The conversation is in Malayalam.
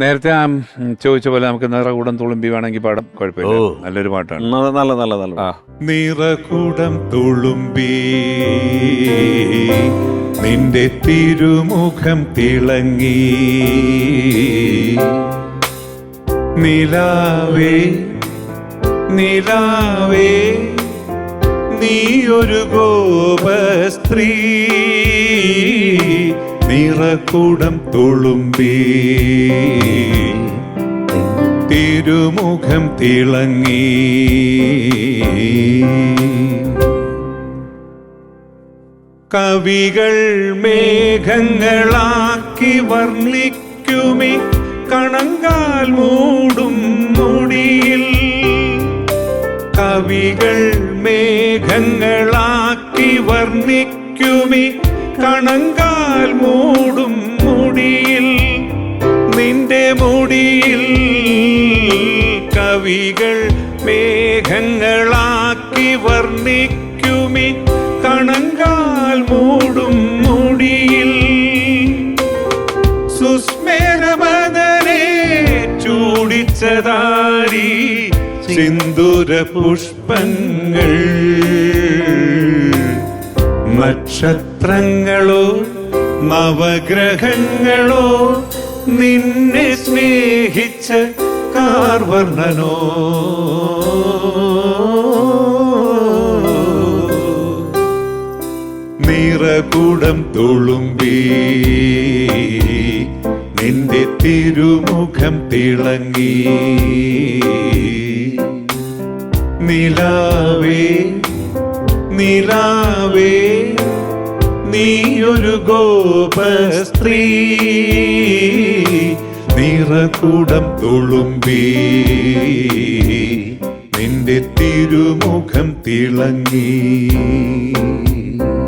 നേരത്തെ ആ, ചോദിച്ച പോലെ നമുക്ക് നിറകൂടം തുളുമ്പി വേണമെങ്കിൽ പാടാം. കുഴപ്പമില്ല. നല്ലൊരു പാട്ടാണ്. നല്ല നല്ല നല്ല. നിറകൂടം തുളുമ്പി നിന്റെ തിരുമുഖം തിളങ്ങി നിലാവേ നിലാവേ നീ ഒരു ഗോപ ഗോപസ്ത്രീ. നിറകുടം തുളുമ്പി. തിരുമുഖം തിളങ്ങി. കവികൾ മേഘങ്ങളാക്കി വർണിക്കുമി. കണങ്കാൽ മൂടും മുടിയിൽ. കവികൾ മേഘങ്ങളാക്കി വർണിക്കുമി. കണങ്കാൽ മുടിയിൽ കവികൾ മേഘങ്ങളാക്കി വർണിക്കുമി കണങ്കാൽ മൂടും മുടിയിൽ. സുസ്മേരമദനെ ചൂടിച്ചതാരി സിന്ദൂര പുഷ്പങ്ങൾ. നക്ഷത്രങ്ങളോ നവഗ്രഹങ്ങളോ നിന്നെ സ്നേഹിച്ച കാർവർണനോ നിറകുടം തുളുമ്പി നിന്റെ തിരുമുഖം തിളങ്ങി. നിലാവേ നിലാവേ നീയൊരു ഗോപസ്ത്രീ. നിറകുടം തുളുമ്പി. നിന്റെ തിരുമുഖം തിളങ്ങി.